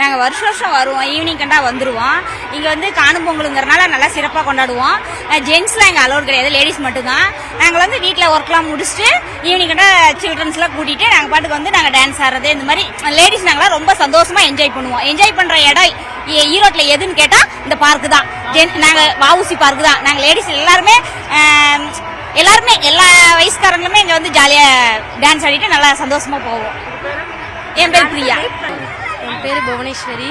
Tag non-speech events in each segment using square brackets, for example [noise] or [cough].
நாங்கள் வருஷம் வருஷம் வருவோம். ஈவினிங் கண்டா வந்துடுவோம் இங்கே வந்து காணும் பொங்கலுங்கிறனால நல்லா சிறப்பாக கொண்டாடுவோம். ஜென்ஸ்லாம் எங்கள் அலோட் கிடையாது. லேடிஸ் மட்டும்தான். நாங்கள் வந்து வீட்டில் ஒர்க்லாம் முடிச்சுட்டு ஈவினிங் கண்டா சில்ட்ரன்ஸ்லாம் கூட்டிகிட்டு நாங்கள் பாட்டுக்கு வந்து நாங்கள் டான்ஸ் ஆடுறது இந்த மாதிரி லேடிஸ் நாங்களாம் ரொம்ப சந்தோஷமாக என்ஜாய் பண்ணுவோம். என்ஜாய் பண்ணுற இடம் ஈரோட்டில் எதுன்னு கேட்டால் இந்த பார்க்கு தான். ஜென் நாங்கள் வாவுசி பார்க்கு தான். நாங்கள் லேடிஸ் எல்லாருமே எல்லாருமே எல்லா வயசுக்காரங்களுமே இங்கே வந்து ஜாலியாக டான்ஸ் ஆடிட்டு நல்லா சந்தோஷமாக போவோம். என் பேர் பிரியா. என் பேர் புவனேஸ்வரி.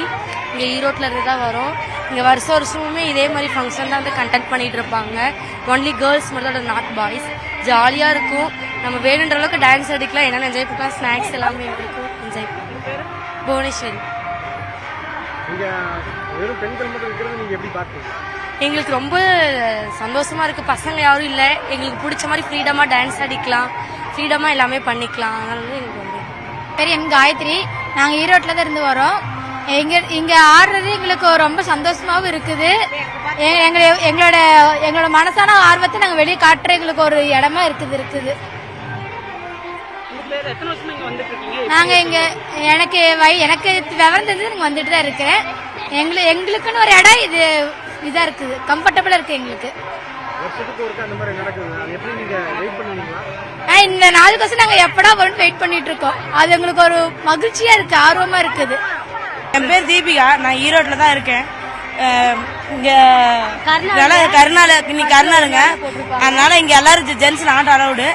இங்கே ஈரோட்டில் இருந்து தான் வரோம். இங்கே வருஷம் வருஷமுமே இதே மாதிரி ஃபங்க்ஷன் தான் வந்து கண்டக்ட் பண்ணிட்டு இருப்பாங்க. ஒன்லி கேர்ள்ஸ் மட்டும் தான் நாட் பாய்ஸ் ஜாலியாக இருக்கும். நம்ம வேணுன்ற அளவுக்கு டான்ஸ் அடிக்கலாம். என்னென்ன என்ஜாய் பண்ணலாம்? ஸ்நாக்ஸ் எல்லாமே இருக்கும் என்ஜாய் பண்ணலாம். புவனேஸ்வரி. எங்களுக்கு ரொம்ப சந்தோஷமா இருக்கு. பசங்க யாரும் இல்லை. எங்களுக்கு பிடிச்ச மாதிரி ஃப்ரீடமாக டான்ஸ் அடிக்கலாம். ஃப்ரீடமாக எல்லாமே பண்ணிக்கலாம். அதனால வந்து எங்களுக்கு ரொம்ப பேர் என் காயத்ரி. நாங்கள் ஈரோட்டில் தான் இருந்து வரோம். எங்க இங்க ஆடுறது எங்களுக்கு ரொம்ப சந்தோஷமாவும் இருக்குது. எ- எங்களோட எங்களோட மனசான ஆர்வத்தை நாங்கள் வெளியே காட்டுற எங்களுக்கு ஒரு இடமா இருக்குது இருக்குது. நாங்க இங்க எனக்கு வை எனக்கு விவரம் தெரிஞ்சு நாங்கள் வந்துட்டு தான் இருக்கிறேன் எங்களுக்கு எங்களுக்குன்னு ஒரு இடம் இது இதா இருக்குது. கம்ஃபர்டபுளா இருக்கு எங்களுக்கு. இந்த நாளுக்கோசம் நாங்க எப்படா வரும் வெயிட் பண்ணிட்டு இருக்கோம் அது எங்களுக்கு ஒரு மகிழ்ச்சியா இருக்கு ஆர்வமா இருக்குது. என் பேர் தீபிகா நான் ஈரோட்ல தான் இருக்கேன். இங்க கருநாள் இன்னைக்கு கருநாளுங்க. அதனால இங்க எல்லாரும் ஜென்ஸ் நாட் அலவுடு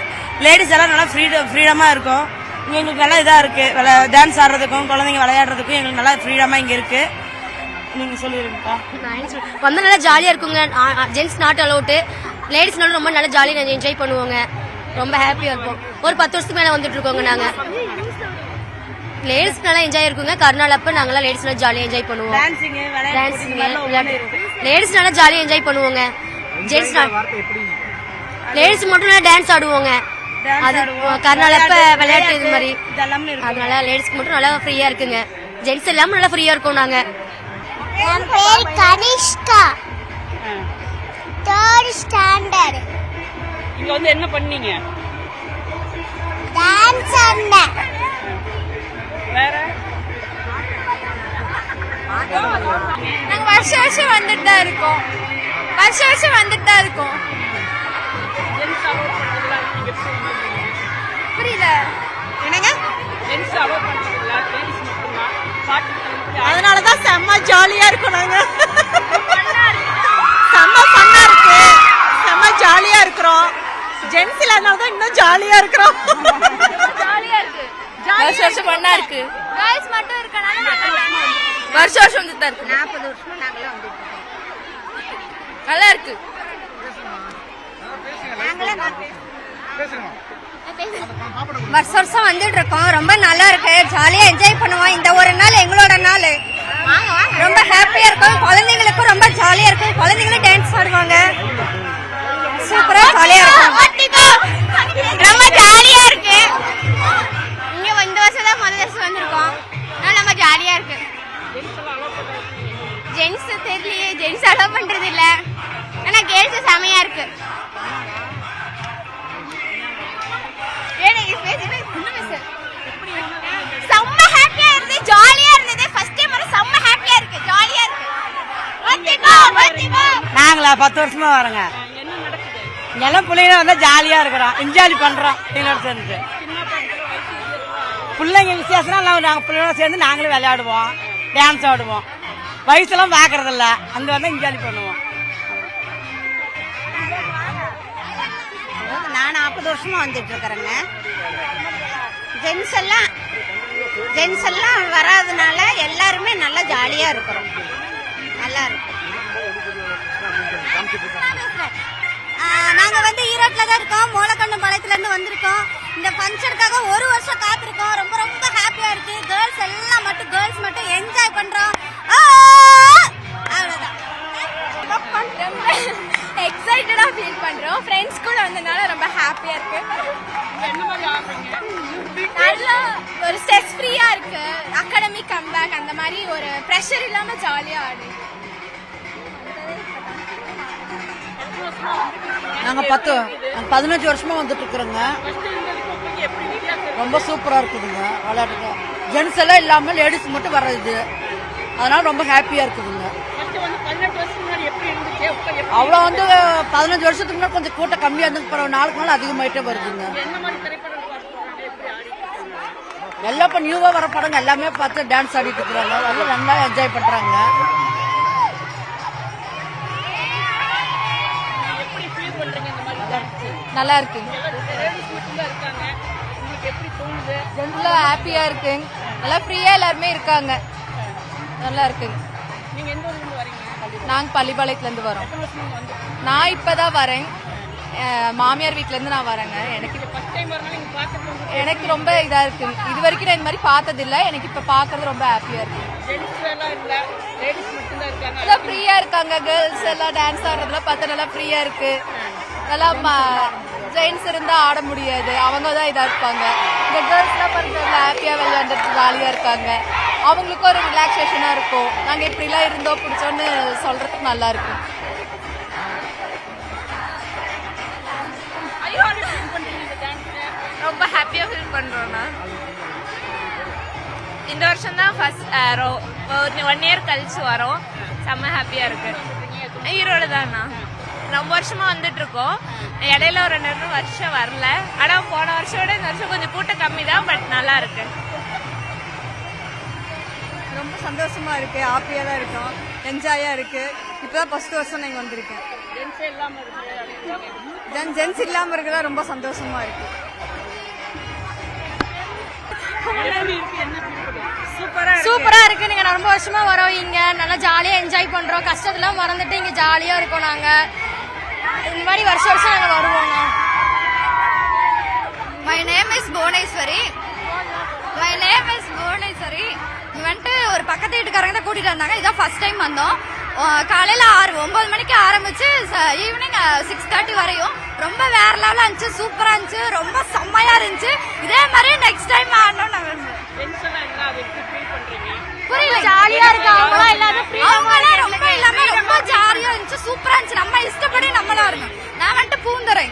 லேடிஸ் எல்லாம் நல்லா ஃப்ரீடம் ஃப்ரீடமா இருக்கும். இங்க எங்களுக்கு நல்லா இதா இருக்கு. டான்ஸ் ஆடுறதுக்கும் குழந்தைங்க விளையாடுறதுக்கும் எங்களுக்கு நல்லா ஃப்ரீடமா இங்க இருக்கு. நீங்க சொல்லிருங்கப்பா வந்தா நல்லா ஜாலியா இருக்குங்க. ஜென்ஸ் நாட் அலௌட்டு லேடிஸ்னாலும் ரொம்ப நல்லா ஜாலியா என்ஜாய் பண்ணுவோங்க. ரொம்ப ஹாப்பியா இருப்போம். ஒரு பத்து வருஷத்துக்கு மேல வந்துட்டு இருக்கோங்க நாங்க. லேடிஸ் நல்லா என்ஜாய் இருக்குங்க. கருநாள் அப்ப நாங்களாம் லேடிஸ் நல்லா ஜாலியா என்ஜாய் பண்ணுவோம். டான்சிங் டான்ஸிங் லேடிஸ் நல்லா ஜாலியா என்ஜாய் பண்ணுவோங்க. ஜென்ஸ் லேடிஸ் மட்டும் நல்லா டான்ஸ் ஆடுவோங்க. அது கருநாள் அப்ப விளையாட்டு இது மாதிரி. அதனால லேடிஸ்க்கு மட்டும் நல்லா ஃப்ரீயா இருக்குங்க. ஜென்ஸ் எல்லாமே நல்லா ஃப்ரீயா இருக்கும் நாங்க. என் பேர் கனிஷ்கா. தேர்ட் ஸ்டாண்டர்ட் இங்க வந்து என்ன பண்ணீங்க? டான்ஸ் ஆடினேன் வேற? நாங்க வருஷம் வருஷம் வந்துட்டு தான் இருக்கோம். வருஷம் வருஷம் வந்துட்டு தான் இருக்கோம். புரியல. என்னங்க? ஜென்ஸ் அலோட் பண்றதுல லேடிஸ் மட்டும்தான்? பாட்டு அதனால தான் செம்ம ஜாலியா இருக்கும் நாங்க [laughs] செம்ம ஃபன்னா இருக்கு செம்ம ஜாலியா இருக்கிறோம் ஜென்ஸ் இல்லாதனால தான் இன்னும் ஜாலியா இருக்கிறோம். ஜாலியா இருக்கு. வருஷம் வருஷம் பண்ணா இருக்கு. கேர்ள்ஸ் மட்டும் இருக்கனால வருஷம் வருஷம் வந்துட்டு தான் இருக்கு. நாற்பது வருஷமா நாங்களே வந்துட்டு நல்லா இருக்கு. வருஷம் வருஷம் வந்துட்டு இருக்கோம். ரொம்ப நல்லா இருக்கு. ஜாலியா என்ஜாய் பண்ணுவோம். இந்த ஒரு நாள் எங்களோட நாள். ரொம்ப ஹாப்பியா இருக்கும். குழந்தைங்களுக்கும் ரொம்ப ஜாலியா இருக்கும். குழந்தைங்களும் டான்ஸ் ஆடுவாங்க. சூப்பரா ஜாலியா இருக்கும். ரொம்ப ஜாலியா இருக்கு. இங்க இந்த வருஷம் தான் முதல் வருஷம் வந்திருக்கோம். அதனால ரொம்ப ஜாலியா இருக்கு. ஜென்ஸ் தெரியலையே ஜென்ஸ் அலோவ் பண்றது இல்ல. ஆனா கேர்ள்ஸ் செமையா இருக்கு. செம்ம ஹாப்பியா இருந்து ஜாலியா இருந்தது ஃபர்ஸ்ட் டைம் வர செம்ம ஹாப்பியா இருக்கு. ஜாலியா இருக்கு. நாங்களா பத்து வருஷமா வரோங்க. எல்லாம் பிள்ளைங்க வந்தால் ஜாலியாக இருக்கிறோம் என்ஜாய் பண்ணுறோம் பிள்ளைங்களோட சேர்ந்து பிள்ளைங்க விசேஷம்னா எல்லாம் நாங்கள் பிள்ளைங்களோட சேர்ந்து நாங்களும் விளையாடுவோம். டான்ஸ் ஆடுவோம். வயசுலாம் பார்க்குறதில்ல அங்கே வந்து என்ஜாய் பண்ணுவோம். நான் நாற்பது வருஷமாக வந்துட்டு இருக்கிறேங்க. ஜென்ஸ் எல்லாம் ஜென்ஸ் எல்லாம் வராதனால எல்லாருமே இருக்கோம் மூலக்கண்டம் பாளையத்துல இருந்து வந்திருக்கோம். இந்த ஃபங்க்ஷனுக்காக ஒரு வருஷம் காத்திருக்கோம். ரொம்ப ரொம்ப ஹாப்பியா இருக்கு. கேர்ள்ஸ் எல்லாம் மட்டும் கேர்ள்ஸ் மட்டும் என்ஜாய் பண்றோம். ஆ! அவ்வளவுதான். ரொம்ப எக்ஸைட்டடா ஃபீல் பண்றோம். ஃப்ரெண்ட்ஸ் கூட வந்தனால ரொம்ப ஹாப்பியா இருக்கு. நல்லா ஒரு ஸ்ட்ரெஸ் ஃப்ரீயா இருக்கு. அகாடமிக் கம்பேக் அந்த மாதிரி ஒரு ப்ரெஷர் இல்லாம ஜாலியா ஆடு. நாங்க பத்து. பதினஞ்சு வருஷமா வந்துட்டு இருக்கிறோங்க ரொம்ப சூப்பரா இருக்குதுங்க விளையாட்டுங்க. ஜென்ஸ் எல்லாம் இல்லாம லேடிஸ் மட்டும் வர்றது அதனால ரொம்ப ஹாப்பியா இருக்குதுங்க. வந்து அவ்வளோ வந்து பதினஞ்சு வருஷத்துக்கு முன்னாடி கொஞ்சம் கூட்டம் கம்மியாக இருந்து பிறகு நாளுக்கு நாள் அதிகமாயிட்டே வருதுங்க. எல்லாம் இப்போ நியூவாக வர படங்க எல்லாமே பார்த்து டான்ஸ் ஆடிட்டு இருக்கிறாங்க. எல்லாம் நல்லா என்ஜாய் பண்ணுறாங்க எப்படி ஃபீல் பண்றீங்க நல்லா இருக்கு இருக்காங்க ஜென்ஸ்ல ஹாப்பியா இருக்கு. நல்லா ஃப்ரீயா எல்லாருமே இருக்காங்க. நல்லா இருக்குங்க நீங்க பள்ளிப்பாளையத்துல இருந்து வரோம். நான் இப்பதான் வரேன். மாமியார் வீட்ல இருந்து நான் வரேங்க. எனக்கு எனக்கு ரொம்ப இதா இருக்கு. இது வரைக்கும் நான் இந்த மாதிரி பார்த்தது இல்ல எனக்கு இப்ப பாக்குறது ரொம்ப ஹாப்பியா இருக்கு. நல்லா ஃப்ரீயா இருக்காங்க. கேர்ள்ஸ் எல்லாம் டான்ஸ் ஆடுறதுலாம் பார்த்தா நல்லா ஃப்ரீயா இருக்கு. நல்லா ஜெயின்ஸ் இருந்தா ஆட முடியாது. அவங்க தான் இதா இருப்பாங்க. இந்த கேர்ள்ஸ்லாம் பாருங்க ஹாப்பியா விளையாண்டுட்டு ஜாலியா இருக்காங்க. அவங்களுக்கும் ஒரு ரிலாக்ஸேஷனா இருக்கும். நாங்க இப்படிலாம் இருந்தோம் பிடிச்சோன்னு சொல்றதுக்கு நல்லா இருக்கும். ரொம்ப ஹாப்பியாக ஃபீல் பண்ணுறோண்ணா இந்த வருஷம் தான் ஃபர்ஸ்ட் ஒன் இயர் கழிச்சு வரோம். செம்ம ஹாப்பியாக இருக்கு. ஈரோடு தான்ண்ணா ரொம்ப வருஷமா வந்துட்டு இருக்கோம் இடையில ஒரு ரெண்டு வருஷம் வரல. ஆனால் போன வருஷம் விட இந்த வருஷம் கொஞ்சம் கூட்டம் கம்மி தான் பட் நல்லா இருக்கு. ரொம்ப சந்தோஷமா இருக்கு. ஹாப்பியா தான் இருக்கும். என்ஜாயா இருக்கு. இப்பதான் ஃபர்ஸ்ட் வருஷம் நான் இங்க வந்திருக்கேன். ஜென்ஸ் இல்லாம இருக்கு தென் ஜென்ஸ் இல்லாம இருக்கதா ரொம்ப சந்தோஷமா இருக்கு. சூப்பரா இருக்கு. நீங்க ரொம்ப வருஷமா வரோம் இங்க. நல்லா ஜாலியா என்ஜாய் பண்றோம். கஷ்டத்தெல்லாம் மறந்துட்டு இங்க ஜாலியா இருக்கோம் நாங்க. இந்த மாதிரி வருஷம் வருஷம் நாங்க வருவோம் my name is Bhuvaneswari. My name is Bhuvaneswari. வந்துட்டு ஒரு பக்கத்து வீட்டுக்காரங்க தான் கூட்டிட்டு வந்தாங்க. இதான் ஃபர்ஸ்ட் டைம் வந்தோம். காலையில் காலையில ஆறு ஒன்பது மணிக்கு ஆரம்பிச்சு ஈவினிங் சிக்ஸ் தேர்ட்டி வரையும். ரொம்ப வேற லெவலா இருந்துச்சு. சூப்பரா இருந்துச்சு. ரொம்ப செம்மையா இருந்துச்சு. இதே மாதிரி நெக்ஸ்ட் டைம் ஆடணும் நாங்க புரியல. ஜாலியா இருக்கு. அவங்களாம் இல்லாம அவங்களாம் ரொம்ப இல்லாம ரொம்ப ஜாலியா இருந்துச்சு. சூப்பரா இருந்துச்சு. நம்ம இஷ்டப்படி நம்மளா இருக்கும் நான் வந்துட்டு பூந்துறை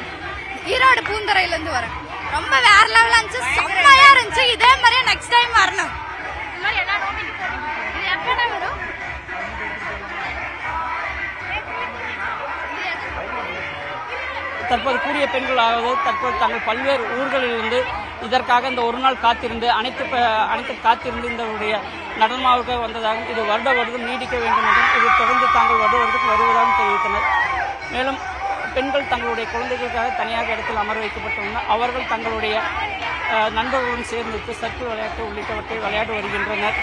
ஈரோடு பூந்துறையில இருந்து வரேன். ரொம்ப வேற லெவலா இருந்துச்சு. செம்மையா இருந்துச்சு. இதே மாதிரியே நெக்ஸ்ட் டைம் வரணும். தற்போது கூறிய பெண்களாவது தற்போது தங்கள் பல்வேறு ஊர்களிலிருந்து இதற்காக இந்த ஒரு நாள் காத்திருந்து அனைத்து அனைத்து காத்திருந்து இந்த நடனமாக வந்ததாகவும் இது வருட வருடம் நீடிக்க வேண்டும் என்றும் இது தொடர்ந்து தாங்கள் வருட வருடத்துக்கு வருவதாகவும் தெரிவித்தனர். மேலும் பெண்கள் தங்களுடைய குழந்தைகளுக்காக தனியாக இடத்தில் அமர வைக்கப்பட்டுள்ளனர் அவர்கள் தங்களுடைய நண்பர்களுடன் சேர்ந்து சர்க்கிள் விளையாட்டு உள்ளிட்டவற்றை விளையாடி வருகின்றனர்.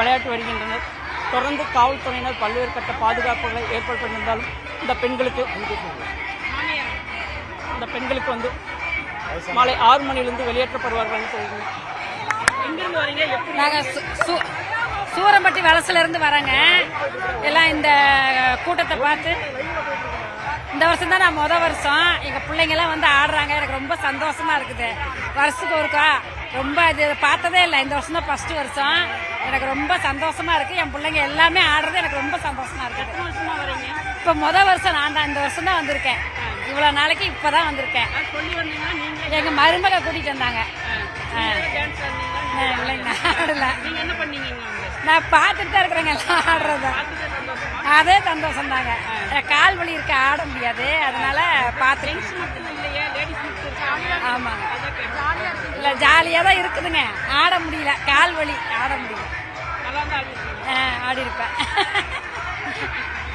விளையாட்டு வருகின்றனர். தொடர்ந்து காவல்துறையினர் பல்வேறு கட்ட பாதுகாப்புகளை ஏற்படுத்தியிருந்தாலும் இந்த பெண்களுக்கு இந்த பெண்களுக்கு வந்து மாலை ஆறு மணியிலிருந்து வெளியேற்றப்படுவார்கள் என்று தெரிவித்தனர். நாங்கள் சூரம்பட்டி வலசுல இருந்து வரோங்க. எல்லாம் இந்த கூட்டத்தை பார்த்து. இந்த வருஷம் தான் நான் முத வருஷம். எங்க பிள்ளைங்க எல்லாம் வந்து ஆடுறாங்க. எனக்கு ரொம்ப சந்தோஷமா இருக்குது. வருஷத்துக்கு ஒருக்கா ரொம்ப இது பார்த்ததே இல்லை. இந்த வருஷம் தான் ஃபர்ஸ்ட் வருஷம். எனக்கு ரொம்ப சந்தோஷமா இருக்கு. என் பிள்ளைங்க எல்லாமே ஆடுறது எனக்கு ரொம்ப சந்தோஷமா இருக்குது வரீங்க? இப்ப முத வருஷம் நான் தான். இந்த வருஷம் தான் வந்திருக்கேன். இவ்வளவு நாளைக்கு இப்பதான் வந்திருக்கேன். சொல்லி வந்தீங்கன்னா நீங்க எங்க மருமக கூட்டிட்டு வந்தாங்க. இல்லைங்க நான் ஆடல. நீங்க என்ன பண்ணீங்க நான் பார்த்துட்டு தான் இருக்கிறேங்க எல்லாம் ஆடுறத. அதே சந்தோஷம் தாங்க கால் வலி இருக்க ஆட முடியாது. அதனால பார்த்துட்டு ஆமாங்க. இல்ல ஜாலியா தான் இருக்குதுங்க. ஆட முடியல. கால் வலி ஆட முடியல. ஆடி இருப்பேன் [laughs]